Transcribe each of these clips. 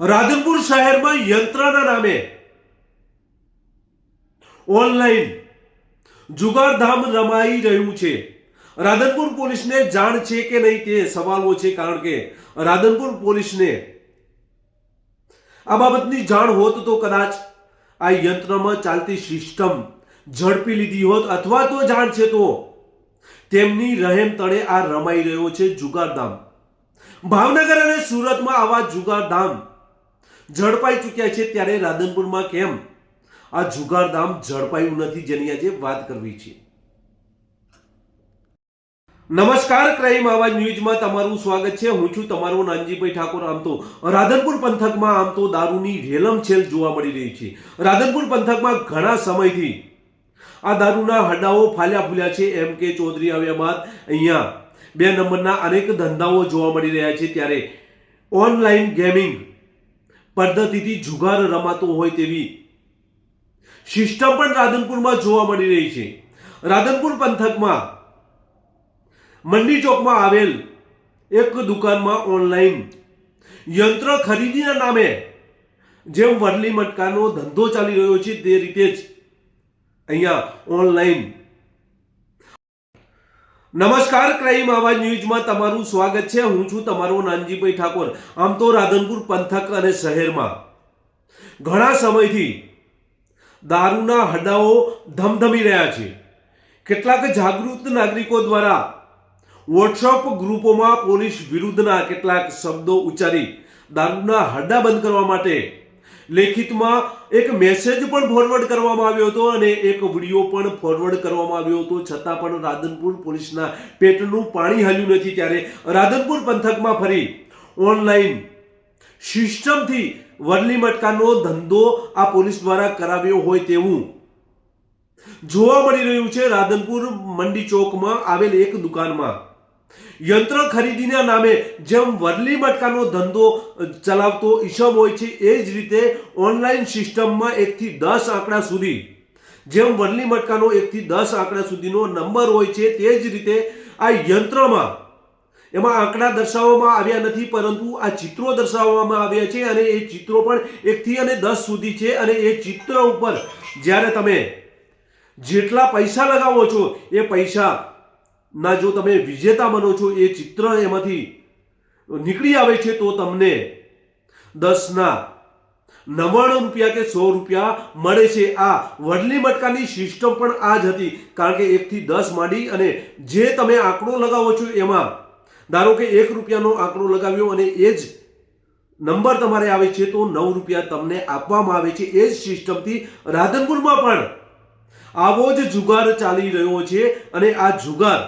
રાધનપુર શહેરમાં યંત્રના નામે ઓનલાઈન જુગારધામ રમાઈ રહ્યું છે. રાધનપુર પોલીસને જાણ છે કે નહીં તે સવાલો છે, કારણ કે રાધનપુર પોલીસને આ બાબતની જાણ હોત તો કદાચ આ યંત્રમાં ચાલતી સિસ્ટમ ઝડપી લીધી હોત, અથવા તો જાણ છે તો તેમની રહેમ તળે આ રમાઈ રહ્યો છે જુગારધામ. ભાવનગર અને સુરતમાં આવા જુગારધામ ઝડપાઈ ચૂક્યા છે ત્યારે રાધનપુરમાં કેમ? આ જુગારધામ ઝડપાયું નથી જેની આજે વાત કરવી છે. નમસ્કાર, ક્રાઇમ આવાજ ન્યૂઝમાં તમારું સ્વાગત છે. હું છું તમારો નાનજીભાઈ ઠાકોર. આમ તો રાધનપુર પંથકમાં આમ તો દારૂની રેલમછેલ જોવા મળી રહી છે. રાધનપુર પંથકમાં ઘણા સમયથી આ દારૂના હડાઓ ફાલ્યા ફૂલ્યા છે. એમ કે ચૌધરી આવ્યા બાદ અહીંયા બે નંબરના અનેક ધંધાઓ જોવા મળી રહ્યા છે. ત્યારે ઓનલાઈન ગેમિંગ પદ્ધતિથી જુગાર રમાતો હોય તેવી સિસ્ટમ પણ રાધનપુરમાં જોવા મળી રહી છે. રાધનપુર પંથકમાં, મંડી ચોકમાં આવેલ એક દુકાનમાં ઓનલાઈન યંત્ર ખરીદીના નામે જેમ વરલી મટકાનો ધંધો ચાલી રહ્યો છે, તે રીતે જ અહીંયા ઓનલાઈન નમસ્કાર, ક્રાઇમ આવાજ ન્યૂઝમાં તમારું સ્વાગત છે. હું છું તમારો નાનજીભાઈ ઠાકોર. આમ તો રાધનપુર પંથક અને શહેરમાં ઘણા સમયથી દારૂના હડાઓ ધમધમી રહ્યા છે. કેટલાક જાગૃત નાગરિકો દ્વારા વોટ્સઅપ ગ્રુપોમાં પોલીસ વિરુદ્ધના કેટલાક શબ્દો ઉચ્ચારી દારૂના હડ્ડા બંધ કરવા માટે લેખિતમાં એક મેસેજ પણ ફોરવર્ડ કરવામાં આવ્યો હતો અને એક વીડિયો પણ ફોરવર્ડ કરવામાં આવ્યો હતો. છતાં પણ રાધનપુર પોલીસના પેટનું પાણી હલ્યું નથી. ત્યારે રાધનપુર પંથકમાં ફરી ઓનલાઈન સિસ્ટમથી વરલી મટકાનો ધંધો આ પોલીસ દ્વારા કરાવ્યો હોય તેવું જોવા મળી રહ્યું છે. રાધનપુર મંડી ચોકમાં આવેલ એક દુકાનમાં યંત્ર ખરીદીના નામે જેમ વરલી મટકાનો ધંધો ચલાવતો ઈશમ હોય છે, એ જ રીતે ઓનલાઈન સિસ્ટમમાં એકથી દસ આંકડા સુધી, જેમ વરલી મટકાનો એકથી દસ આંકડા સુધીનો નંબર હોય છે, તે જ રીતે આ યંત્રમાં, એમાં આંકડા દર્શાવવામાં આવ્યા નથી, પરંતુ આ ચિત્રો દર્શાવવામાં આવ્યા છે, અને એ ચિત્રો પણ એકથી અને દસ સુધી છે, અને એ ચિત્ર ઉપર જ્યારે તમે જેટલા પૈસા લગાવો છો, એ પૈસા ના, જો તમે વિજેતા બનો છો એ ચિત્ર એમાંથી નીકળી આવે છે, તો તમને દસના નવ્વાણું રૂપિયા કે સો રૂપિયા મળે છે. આ વડલી મટકાની સિસ્ટમ પણ આ જ હતી, કારણ કે એકથી દસ માંડી અને જે તમે આંકડો લગાવો છો એમાં, ધારો કે એક રૂપિયાનો આંકડો લગાવ્યો અને એ જ નંબર તમારે આવે છે, તો નવ રૂપિયા તમને આપવામાં આવે છે. એ જ સિસ્ટમથી રાધનપુરમાં પણ આવો જ જુગાર ચાલી રહ્યો છે અને આ જુગાર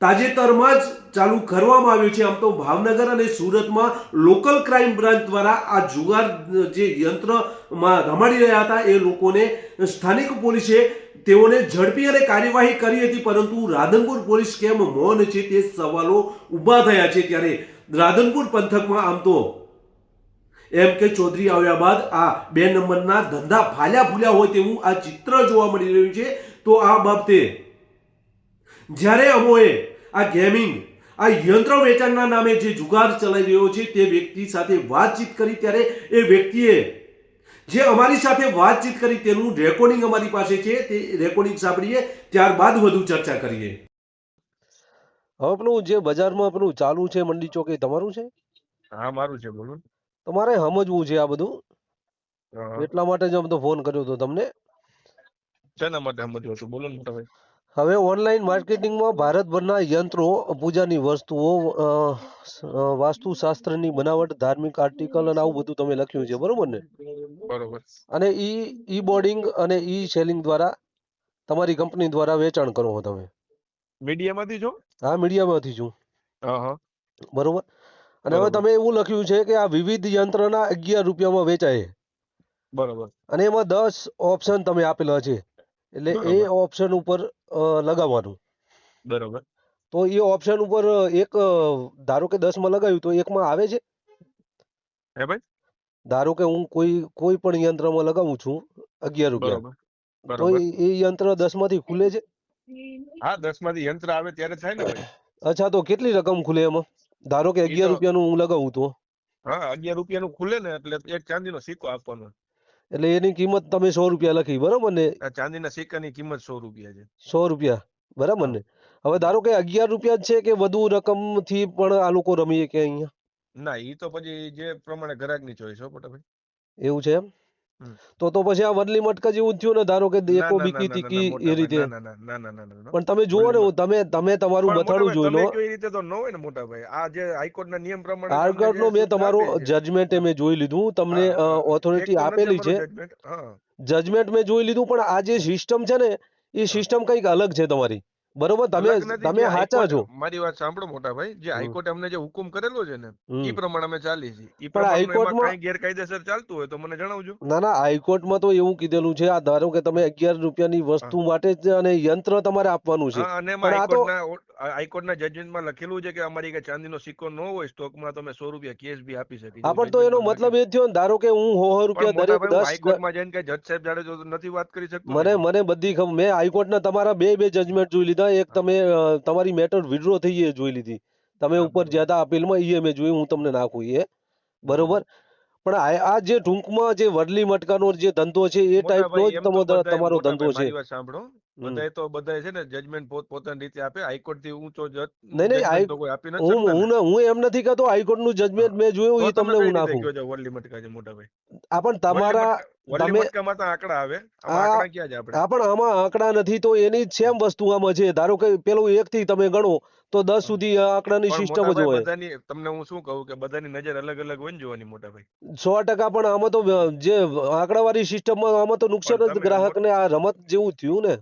તાજેતરમાં જ ચાલુ કરવામાં આવ્યું છે. આમ તો ભાવનગર અને સુરતમાં લોકલ ક્રાઇમ બ્રાન્ચ દ્વારા આ જુગાર જે યંત્રમાં રમાડી રહ્યા હતા, એ લોકોને સ્થાનિક પોલીસે તેઓને ઝડપી અને કાર્યવાહી કરી હતી, પરંતુ રાધનપુર પોલીસ કેમ મૌન છે તે સવાલો ઊભા થયા છે ત્યારે રાધનપુર પંથકમાં આમ તો એમ કે ચૌધરી આવ્યા બાદ આ બે નંબરના ધંધા ફાલ્યા ફૂલ્યા હોય તેવું આ ચિત્ર જોવા મળી રહ્યું છે. તો આ બાબતે જ્યારે અમોએ આ ગેમિંગ આ યંત્ર વેચાણના નામે જે જુગાર ચલાવી રહ્યો છે તે વ્યક્તિ સાથે વાતચીત કરી ત્યારે એ વ્યક્તિએ જે અમારી સાથે વાતચીત કરી તેનું રેકોર્ડિંગ અમારી પાસે છે તે રેકોર્ડિંગ સાંભળીએ ત્યારબાદ વધુ ચર્ચા કરીએ. હવે પેલું જે બજારમાં પેલું ચાલુ છે મંડી ચોક એ તમારું છે? હા મારું છે બોલો. ને. તમારે સમજવું છે આ બધું. એટલા માટે જ અમે તો ફોન કર્યો હતો તમને. શેના માટે સમજ્યો છું બોલો ને મોટા ભાઈ હવે ઓનલાઈન માર્કેટિંગમાં ભારતભરના યંત્રો પૂજાની વસ્તુઓ વાસ્તુશાસ્ત્રની બનાવટ ધાર્મિક આર્ટિકલ અને આવું બધું તમે લખ્યું છે બરોબર ને? બરોબર. અને ઈ ઈ બોર્ડિંગ અને ઈ સેલિંગ દ્વારા તમારી કંપની દ્વારા વેચાણ કરો છો તમે. મીડિયામાંથી છો? હા મીડિયામાંથી છું. હા હા બરોબર? અને હવે તમે એવું લખ્યું છે કે આ વિવિધ યંત્રના અગિયાર રૂપિયામાં વેચાય. બરોબર. અને એમાં દસ ઓપ્શન તમે આપેલા છે. એટલે એ ઓપ્શન ઉપર લગાવવાનું. બરોબર. તો એ ઓપ્શન ઉપર એક ધારો કે દસમાં લગાવ્યું તો એકમાં આવે છે? હે ભાઈ? ધારો કે હું કોઈ કોઈ પણ યંત્રમાં લગાવું છું અગિયાર રૂપિયા. તો એ યંત્ર દસમાંથી ખુલે છે? હા દસમાંથી યંત્ર આવે ત્યારે થાય ને ભાઈ. અચ્છા તો કેટલી રકમ ખુલે એમાં? ધારો કે અગિયાર રૂપિયાનું હું લગાવું તો. હા અગિયાર રૂપિયાનું ખુલે ને એટલે એક ચાંદીનો સિક્કો આપવાનો. એટલે એની કિંમત તમે સો રૂપિયા લખી બરાબર ને? આ ચાંદીના સિક્કાની કિંમત સો રૂપિયા છે. સો રૂપિયા બરાબર ને? હવે ધારો કે અગિયાર રૂપિયા જ છે કે વધુ રકમથી પણ આ લોકો રમીએ કે અહીંયા? ના એ તો પછી જે પ્રમાણે ગ્રાહકની ચોઈસ હો પટાભાઈ એવું છે એમ. તો તો પછી આ વડલી મટકા જેવું થયું ને ધારો કે ના, દેકો બીકી ના, ના, તીકી એ રીતે. ના, ના, ના, ના, ના, ના, ના. પણ તમે જુઓ ને તમે તમે તમારું બથાડું જોઈ લો. એ રીતે તો ન હોય ને મોટા ભાઈ આ જે હાઈકોર્ટના નિયમ પ્રમાણે હાઈકોર્ટ નો મેં તમારું જજમેન્ટ મેં જોઈ લીધું તમને. ઓથોરિટી એક આપેલી છે. જજમેન્ટ મેં જોઈ લીધું પણ આ જે સિસ્ટમ છે ને એ સિસ્ટમ કંઈક અલગ છે તમારી. બરોબર તમે તમે સાચા છો. મારી વાત સાંભળો મોટા ભાઈ. જે હાઈકોર્ટ અમને જે હુકમ કરેલો છે ને એ પ્રમાણે અમે ચાલી છીએ. પણ હાઈકોર્ટમાં- ગેરકાયદેસર ચાલતું હોય તો મને જણાવજો. ના ના હાઈકોર્ટમાં તો એવું કીધેલું છે આ ધારો કે તમે અગિયાર રૂપિયાની વસ્તુ માટે જ અને યંત્ર તમારે આપવાનું છે. અને હાઈકોર્ટના જજમેન્ટમાં લખેલું છે કે અમારી કે ચાંદીનો સિક્કો ન હોય સ્ટોકમાં માં તમે સો રૂપિયા કેશ બી આપી શકીએ. આપણ તો એનો મતલબ એ થયો ને ધારો કે હું સો રૂપિયા દરેક દસ હાઈકોર્ટમાં જઈને કે જજ સાહેબ જાડે નથી વાત કરી શકતો મને મને બધી ખબર મેં હાઈકોર્ટના તમારા બે બે જજમેન્ટ જોઈ લીધા એક તમે તમારી મેટર વિડ્રો થઈ એ જોઈ લીધી. તમે ઉપર જ્યાં હતા અપીલમાં એ મેં જોયું હું તમને નાખું એ. બરોબર? પણ આ જે ટૂંકમાં જે વડલી મટકાનો જે ધંધો છે એ ટાઈપનો જ તમારો ધંધો છે. સાંભળો. બધાય તો બધાય છે ને જજમેન્ટ પોત પોતાની રીતે આપે. હાઈકોર્ટથી ઊંચો જજ નહીં, નહીં, હું હું હું એમ નથી કહેતો હાઈકોર્ટનું જજમેન્ટ મેં જોયું એ તમને હું નાખું. વડલી મટકા છે મોટા ભાઈ? આ પણ તમારા તમે- મટકામાં તો આંકડા આવે. આંકડા ક્યાં છે આપણે? હા પણ આમાં આંકડા નથી તો એની સેમ વસ્તુ આમાં છે. ધારો કે પેલું એક થી તમે ગણો તો દસ સુધી આંકડાની સિસ્ટમ જ હોય. બધાની તમને હું શું કહું કે બધાની નજર અલગ અલગ હોય ને જોવાની મોટા ભાઈ સો ટકા પણ આમાં તો જે આંકડાવાળી સિસ્ટમમાં આમાં તો નુકસાન જ ગ્રાહકને આ રમત જેવું થયું ને.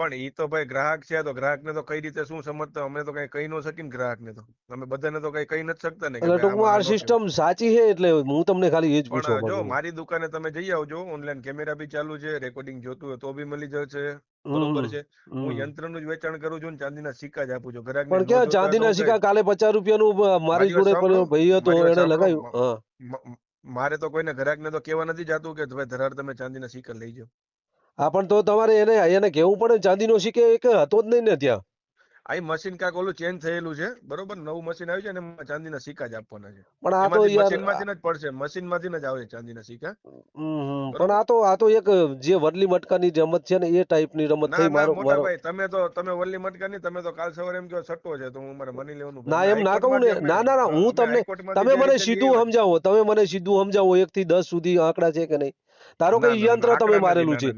પણ એ તો ભાઈ ગ્રાહક છે તો ગ્રાહકને તો કઈ રીતે શું સમજતા? અમે તો કઈ કહી ન શકીએ ને ગ્રાહકને તો. અમે બધાને તો કઈ કહી નથી શકતા ને એટલે ટૂંકમાં આ સિસ્ટમ સાચી છે એટલે હું તમને ખાલી એ જ પૂછવા જો મારી દુકાને તમે જઈ આવજો ઓનલાઈન કેમેરા બી ચાલુ છે રેકોર્ડિંગ જોતું હોય તો બી મળી જશે. બરોબર છે? હું યંત્ર યંત્રનું જ વેચાણ કરું છું ને ચાંદીના સિક્કા જ આપું છું. ગ્રાહકને પણ ન ક્યાં ચાંદીના સિક્કા કાલે પચાસ રૂપિયાનું નું મારી જોડે પેલો ભાઈ હતો એને લગાવ્યું. મારે તો કોઈને ગ્રાહકને તો કહેવા નથી જાતું કે ભાઈ ધરાર તમે ચાંદીના સિક્કા લઈ જાઓ. હા પણ તો તમારે એને એને કહેવું પડે ને ચાંદીનો સિક્કો એક હતો જ નહીં ને ત્યાં. આ મશીન કાક ઓલું ચેન્જ થયેલું છે બરોબર? નવું મશીન આવ્યું છે અને ચાંદીના સિક્કા જ આપવાના છે. પણ આ તો મશીનમાંથી જ પડશે મશીનમાંથી જ આવે ચાંદીના સિક્કા. પણ આ તો આ તો એક જે વરલી મટકાની રમત છે ને એ ટાઈપની રમત થઈ મારો મારો ભાઈ તમે તો તમે વલ્લી મટકાની તમે તો કાલ સવારે એમ કહો સટ્ટો છે. તો હું મારે માની લેવાનું ના એમ ના કહું ને. ના ના ના હું તમને તમે મને સીધું સમજાવો તમે મને સીધું સમજાવો એક થી દસ સુધી આંકડા છે કે નહીં? ધારો કે યંત્ર તમે મારેલું છે.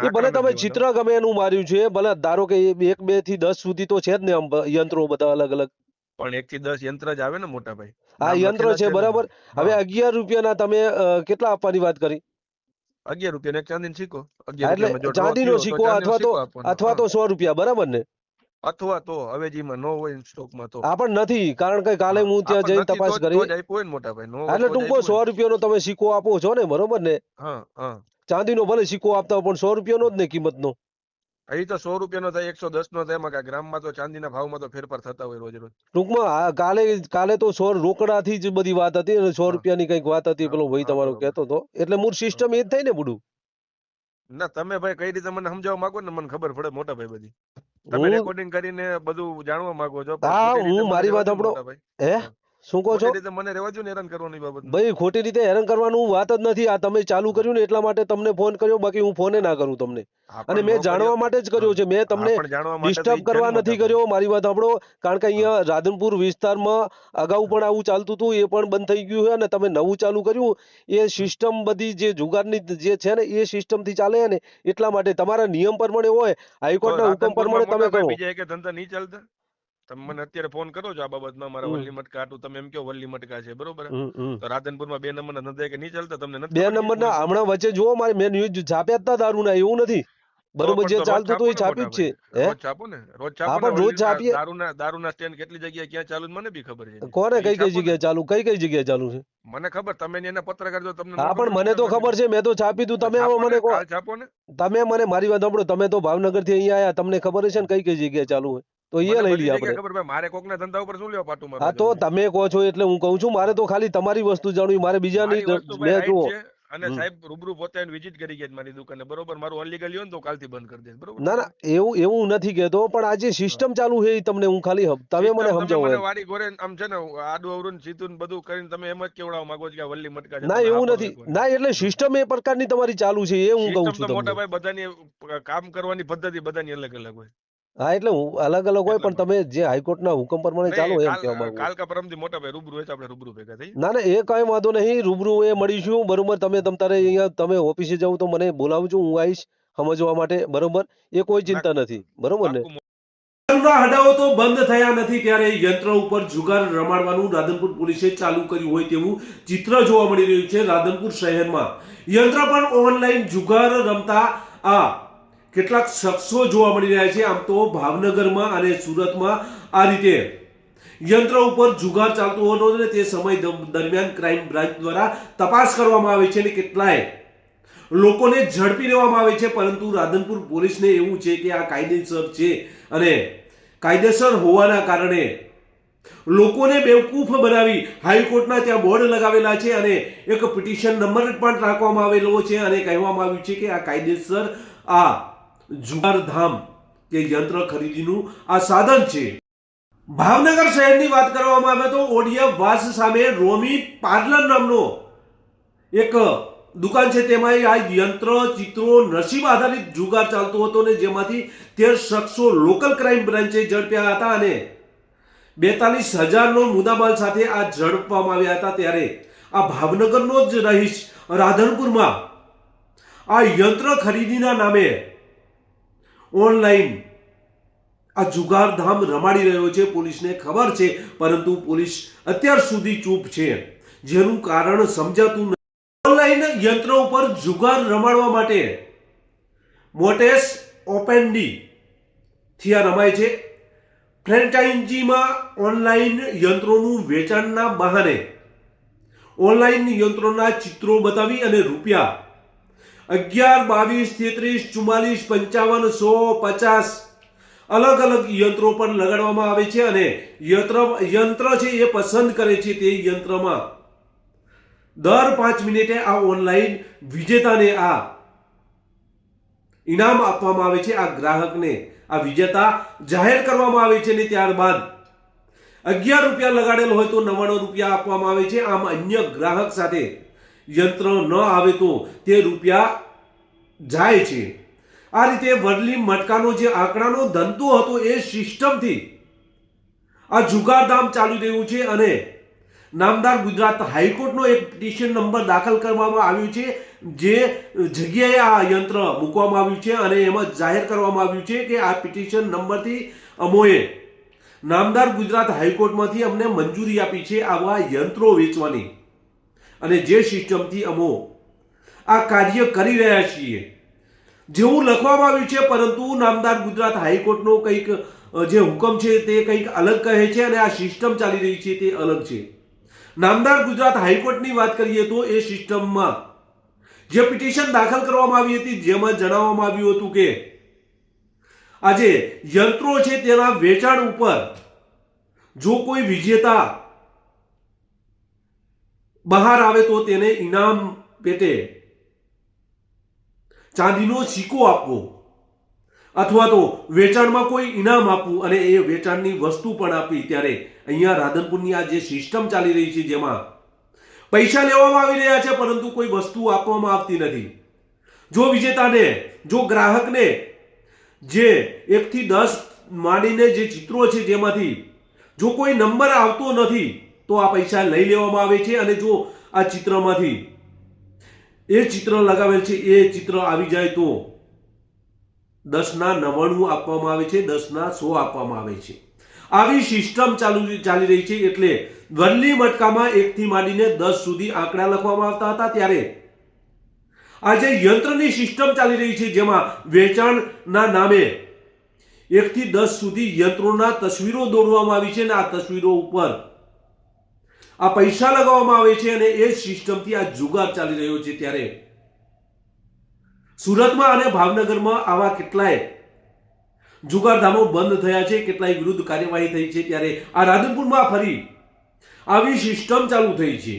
એ ભલે તમે ચિત્ર ગમે એનું માર્યું છે ભલે ધારો કે એક બેથી દસ સુધી તો છે જ ને આમ યંત્રો બધા અલગ અલગ. પણ એક થી દસ યંત્ર જ આવે ને મોટા ભાઈ. આ યંત્ર છે બરાબર. હવે. અગિયાર રૂપિયાના તમે કેટલા આપવાની વાત કરી? અગિયાર રૂપિયા એક સિક્કો એટલે ચાંદી નો સિક્કો અથવા તો અથવા તો સો રૂપિયા બરાબર ને? અથવા તો અવેજીમાં નો હોય સ્ટોકમાં તો. આ પણ નથી કારણ કે કાલે હું ત્યાં જઈને તપાસ કરી તો જ આપ્યું હોય ને મોટા ભાઈ એટલે ટૂંકો સો રૂપિયાનો તમે સિક્કો આપો છો ને બરોબર ને? ચાંદીનો ભલે સિક્કો આપતા હોય પણ સો રૂપિયાનો જ ને કિંમતનો. અહીં તો સો રૂપિયાનો થાય એકસો દસ નો થાય એમાં ગ્રામમાં તો ચાંદીના ભાવમાં તો ફેરફાર થતા હોય રોજ રોજ. ટૂંકમાં કાલે કાલે તો સો રોકડાથી જ બધી વાત હતી અને સો. રૂપિયાની કંઈક વાત હતી પેલો ભાઈ તમારો. કહેતો હતો. એટલે મૂળ સિસ્ટમ એ જ થાય ને બધું. ના તમે ભાઈ કઈ રીતે મને સમજાવવા માંગો ને મને ખબર પડે મોટા ભાઈ બધી. તમે recording કરીને બધું જાણવા માંગો છો હા, હું મારી વાત સાંભળો. હા. શું કહો છો? રીતે મને રહેવા દો ને હેરાન કરવાની બાબત. ભાઈ ખોટી રીતે હેરાન કરવાનું વાત જ નથી. આ તમે ચાલુ કર્યું ને એટલા માટે તમને ફોન કર્યો બાકી હું ફોને ના કરું તમને. અને મેં જાણવા માટે જ કર્યો છે. મેં તમને ડિસ્ટર્બ કરવા નથી કર્યો. મારી વાત સાંભળો. કારણ કે અહીંયા રાધનપુર વિસ્તારમાં અગાઉ પણ આવું ચાલતું હતું. એ પણ બંધ થઈ ગયું છે અને તમે નવું ચાલુ કર્યું. એ સિસ્ટમ બધી જે જુગારની જે છે ને એ સિસ્ટમથી ચાલે ને એટલા માટે તમારા નિયમ પ્રમાણે હોય. હાઈકોર્ટના હુકમ પ્રમાણે તમે કરો બીજા એક ધંધા નહીં ચાલતા? તમે મને અત્યારે ફોન કરો છો આ બાબતમાં મારા. વલ્લી મટકા આટલું તમે એમ કહો વલ્લી મટકા છે બરોબર. તો રાધનપુરમાં બે નંબરના ધંધા કે નહીં ચાલતા? તમને નથી બે નંબરના હમણાં વચ્ચે જુઓ મારે મેં ન્યૂઝ છાપ્યા હતા દારૂના એવું નથી. બરોબર જે ચાલતું હતું એ છાપ્યું જ છે રોજ છાપો ને? રોજ છાપો રોજ છાપીએ. દારૂના દારૂના સ્ટેન્ડ કેટલી જગ્યાએ ક્યાં ચાલુ છે? મને બી ખબર છે. કોને કઈ કઈ જગ્યાએ ચાલુ કઈ કઈ જગ્યાએ ચાલુ છે? મને ખબર તમે એના પત્રકાર છો તમને હા પણ મને તો ખબર છે. મેં તો છાપી તું. તમે આવો મને કહો છાપો ને? તમે મને મારી વાત સાંભળો. તમે તો ભાવનગરથી અહીંયા આયા તમને ખબર હશે ને કઈ કઈ જગ્યાએ ચાલુ હોય. તો એ લઈ લઈએ આપણે. ખબર ભાઈ મારે કોકના ધંધા ઉપર શું લેવા પાટું હા તો તમે કહો છો એટલે હું કહું છું મારે તો ખાલી તમારી વસ્તુ જાણવી મારે બીજાની મારી મેં જુઓ. અને સાહેબ રૂબરૂ પોતે વિઝિટ કરી ગયા મારી દુકાને બરોબર? મારું અનલીગલ લ્યો ને તો કાલથી બંધ કરી દે બરોબર? ના ના એવું એવું નથી કહેતો પણ આ જે સિસ્ટમ ચાલુ છે એ તમને હું ખાલી તમે મને સમજાવો મને વાડી ગોરે આમ છે ને આડું અવરું સીધું બધું કરીને તમે એમ જ કેવડાવવા માંગો છો કે વલ્લી મટકા ના એવું નથી. ના એટલે સિસ્ટમ એ પ્રકારની તમારી ચાલુ છે એ હું કહું છું તમને. મોટા ભાઈ બધાની કામ કરવાની પદ્ધતિ બધાની અલગ અલગ હોય. હા એટલે હું અલગ અલગ હોય પણ તમે જે હાઈકોર્ટના હુકમ પ્રમાણે ચાલો એમ કહેવા માંગુ કાલ કા પરમથી મોટા ભાઈ રૂબરૂ હોય તો આપણે રૂબરૂ ભેગા થઈ ના ના એ કઈ વાંધો નહીં રૂબરૂ એ મળીશું બરોબર તમે તમ તારે અહીંયા તમે ઓફિસે જાવ તો મને બોલાવજો હું આવીશ સમજવા માટે બરોબર? એ કોઈ ચિંતા નથી બરોબર ને? હડાઓ તો બંધ થયા નથી ત્યારે યંત્ર ઉપર જુગાર રમાડવાનું રાધનપુર પોલીસે ચાલુ કર્યું હોય તેવું ચિત્ર જોવા મળી રહ્યું છે રાધનપુર શહેરમાં. યંત્ર પર ઓનલાઈન જુગાર રમતા આ કેટલાક શખ્સો જોવા મળી રહ્યા છે. આમ તો ભાવનગરમાં અને સુરતમાં આ રીતે યંત્ર ઉપર જુગાર ચાલતો હતો અને તે સમય દરમિયાન ક્રાઇમ બ્રાન્ચ દ્વારા તપાસ કરવામાં આવે છે અને કેટલાય લોકોને ઝડપી લેવામાં આવે છે. પરંતુ રાધનપુર પોલીસને એવું છે કે આ કાયદેસર છે અને કાયદેસર હોવાના કારણે લોકોને બેવકૂફ બનાવી હાઈકોર્ટના ત્યાં બોર્ડ લગાવેલા છે અને એક પિટિશન નંબર પણ રાખવામાં આવેલો છે અને કહેવામાં આવ્યું છે કે આ કાયદેસર આ જુગારધામ કે યંત્ર ખરીદીનું આ સાધન છે. ભાવનગર શહેરની વાત કરવામાં આવે તો ઓડિયા વાસ સામે રોમી પાર્લર નામનો એક દુકાન છે. તેમાં આ યંત્ર, ચિત્રો, નસીબ આધારિત જુગાર ચાલતો હતો ને જેમાંથી તેર શખ્સો લોકલ ક્રાઇમ બ્રાન્ચે ઝડપ્યા હતા અને બેતાલીસ હજારનો મુદ્દામાલ સાથે આ ઝડપવામાં આવ્યા હતા. ત્યારે આ ભાવનગરનો જ રહીશ રાધનપુરમાં આ યંત્ર ખરીદીના નામે ઓનલાઈન આ જુગારધામ રમાડી રહ્યો છે, પોલીસને ખબર છે, પરંતુ પોલીસ અત્યાર સુધી ચૂપ છે. જેનું કારણ સમજાતું નથી ઓનલાઈન યંત્ર ઉપર જુગાર રમાડવા માટે મોટેસ ઓપેન્ડી થી આ રમાય છે. ફ્રેન્ચાઇઝીમાં ઓનલાઈન યંત્રોનું વેચાણના બહાને ઓનલાઈન યંત્રોના ચિત્રો બતાવી અને રૂપિયા અગિયાર, બાવીસ, તેત્રીસ, ચુમ્માલીસ, પંચાવન, સો, પચાસ અલગ અલગ યંત્રો પર લગાડવામાં આવે છે અને યંત્ર યંત્ર છે એ પસંદ કરે છે તે યંત્રમાં દર પાંચ મિનિટે આ ઓનલાઈન વિજેતાને આ ઇનામ આપવામાં આવે છે, આ ગ્રાહકને આ વિજેતા જાહેર કરવામાં આવે છે ને ત્યારબાદ અગિયાર રૂપિયા લગાડેલ હોય તો નવ્વાણું રૂપિયા આપવામાં આવે છે. આમ અન્ય ગ્રાહક સાથે યંત્ર ન આવે તો તે રૂપિયા જાય છે. આ રીતે વડલી મટકાનો જે આંકડાનો ધંધો હતો એ સિસ્ટમથી આ જુગારધામ ચાલી રહ્યું છે અને નામદાર ગુજરાત હાઈકોર્ટનો એક પિટિશન નંબર દાખલ કરવામાં આવ્યો છે, જે જગ્યાએ આ યંત્ર મૂકવામાં આવ્યું છે અને એમાં જાહેર કરવામાં આવ્યું છે કે આ પિટિશન નંબરથી અમોએ નામદાર ગુજરાત હાઈકોર્ટમાંથી અમને મંજૂરી આપી છે આવા યંત્રો વેચવાની. અને જે સિસ્ટમથી અમો, આ કાર્ય કરી રહ્યા છીએ. જેવું લખવામાં આવ્યું છે, પરંતુ નામદાર ગુજરાત હાઈકોર્ટનો કંઈક જે હુકમ છે તે કંઈક અલગ કહે છે અને આ સિસ્ટમ ચાલી રહી છે તે અલગ છે. નામદાર ગુજરાત હાઈકોર્ટની વાત કરીએ તો એ સિસ્ટમમાં જે પિટિશન દાખલ કરવામાં આવી હતી, જેમાં જણાવવામાં આવ્યું હતું કે આજે યંત્રો છે તેના વેચાણ ઉપર જો કોઈ વિજેતા બહાર આવે તો તેને ઇનામ પેટે. ચાંદીનો સિક્કો આપવો. અથવા તો વેચાણમાં કોઈ ઇનામ આપવું અને એ વેચાણની વસ્તુ પણ આપવી. ત્યારે અહીંયા રાધનપુરની આ જે સિસ્ટમ ચાલી રહી છે જેમાં પૈસા લેવામાં આવી રહ્યા છે, પરંતુ કોઈ વસ્તુ આપવામાં આવતી નથી. જો વિજેતાને, જો ગ્રાહકને જે એકથી દસ માંડીને જે ચિત્રો છે જેમાંથી જો કોઈ નંબર આવતો નથી તો આ પૈસા લઈ લેવામાં આવે છે અને જો આ ચિત્રમાંથી એ ચિત્ર લગાવેલ છે, એ ચિત્ર આવી જાય તો દસના નવ્વાણું આપવામાં આવે છે, દસના સો આપવામાં આવે છે. આવી સિસ્ટમ ચાલુ ચાલી રહી છે એટલે વલ્લી મટકામાં એકથી માંડીને દસ સુધી આંકડા લખવામાં આવતા હતા ત્યારે આજે યંત્રની સિસ્ટમ ચાલી રહી છે જેમાં વેચાણના નામે એકથી દસ સુધી યંત્રોના તસવીરો દોરવામાં આવી છે અને આ તસવીરો ઉપર આ પૈસા લગાવવામાં આવે છે અને એ સિસ્ટમથી આ જુગાર ચાલી રહ્યો છે ત્યારે. સુરતમાં અને ભાવનગરમાં આવા કેટલાય જુગારધામો બંધ થયા છે, કેટલાય વિરુદ્ધ કાર્યવાહી થઈ છે ત્યારે આ રાધનપુરમાં ફરી આવી સિસ્ટમ ચાલુ થઈ છે.